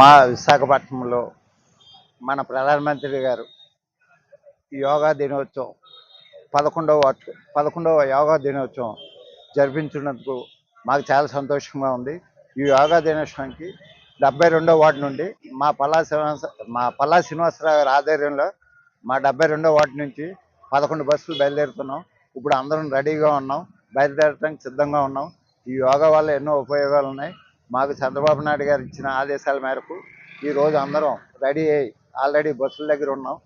మా విశాఖపట్నంలో మన ప్రధానమంత్రి గారు యోగా దినోత్సవం పదకొండవ పదకొండవ యోగా దినోత్సవం జరిపించినందుకు మాకు చాలా సంతోషంగా ఉంది. ఈ యోగా దినోత్సవానికి డెబ్బై రెండో వార్డు నుండి మా పల్లా శ్రీనివాస మా పల్లా శ్రీనివాసరావు గారి ఆధ్వర్యంలో మా డెబ్బై రెండో వార్డు నుంచి పదకొండు బస్సులు బయలుదేరుతున్నాం. ఇప్పుడు అందరం రెడీగా ఉన్నాం. బయలుదేరడానికి సిద్ధంగా ఉన్నాం. ఈ యోగా వల్ల ఎన్నో ఉపయోగాలు ఉన్నాయి. మాకు చంద్రబాబు నాయుడు గారు ఇచ్చిన ఆదేశాల మేరకు ఈరోజు అందరం రెడీ అయ్యి ఆల్రెడీ బస్సుల దగ్గర ఉన్నాం.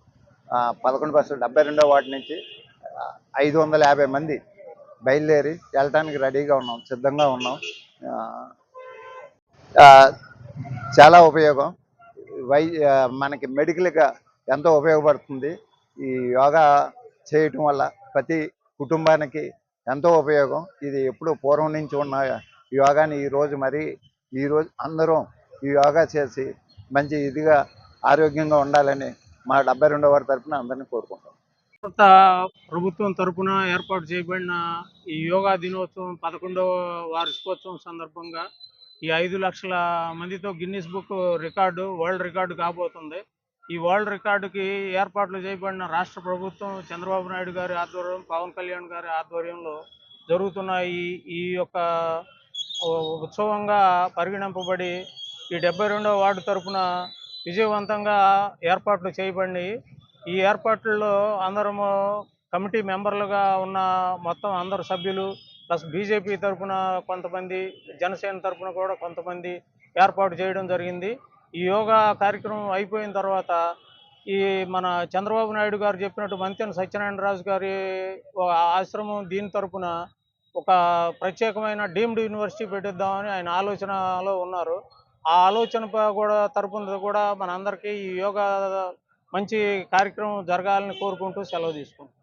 పదకొండు బస్సులు డెబ్బై రెండో వాటి నుంచి ఐదు వందల యాభై మంది బయలుదేరి వెళ్ళటానికి రెడీగా ఉన్నాం సిద్ధంగా ఉన్నాం. చాలా ఉపయోగం. వై మనకి మెడికల్గా ఎంతో ఉపయోగపడుతుంది. ఈ యోగా చేయటం వల్ల ప్రతి కుటుంబానికి ఎంతో ఉపయోగం. ఇది ఎప్పుడు పూర్వం నుంచి ఉన్న యోగాని ఈరోజు మరి ఈరోజు అందరం ఈ యోగా చేసి మంచి ఇదిగా ఆరోగ్యంగా ఉండాలని మా డెబ్బై రెండో వారి తరఫున అందరినీ కోరుకుంటాం భారత ప్రభుత్వం తరఫున ఏర్పాటు చేయబడిన ఈ యోగా దినోత్సవం పదకొండవ వార్షికోత్సవం సందర్భంగా ఈ ఐదు లక్షల మందితో Guinness book record world record కాబోతుంది. ఈ వరల్డ్ రికార్డుకి ఏర్పాట్లు చేయబడిన రాష్ట్ర ప్రభుత్వం చంద్రబాబు నాయుడు గారి ఆధ్వర్యం పవన్ కళ్యాణ్ గారి ఆధ్వర్యంలో జరుగుతున్న ఈ ఈ యొక్క ఉత్సవంగా పరిగణింపబడి ఈ డెబ్బై రెండవ వార్డు తరపున విజయవంతంగా ఏర్పాట్లు చేయబడినాయి. ఈ ఏర్పాట్లలో అందరము కమిటీ మెంబర్లుగా ఉన్న మొత్తం అందరు సభ్యులు ప్లస్ బీజేపీ తరఫున కొంతమంది జనసేన తరఫున కూడా కొంతమంది ఏర్పాటు చేయడం జరిగింది. ఈ యోగా కార్యక్రమం అయిపోయిన తర్వాత ఈ మన చంద్రబాబు నాయుడు గారు చెప్పినట్టు మంతెన సత్యనారాయణ రాజు గారి ఆశ్రమం దీని తరపున ఒక ప్రత్యేకమైన డీమ్డ్ యూనివర్సిటీ పెట్టిద్దామని ఆయన ఆలోచనలో ఉన్నారు. ఆ ఆలోచన కూడా తరపున కూడా మన అందరికీ ఈ యోగా మంచి కార్యక్రమం జరగాలని కోరుకుంటూ సెలవు తీసుకుంటాం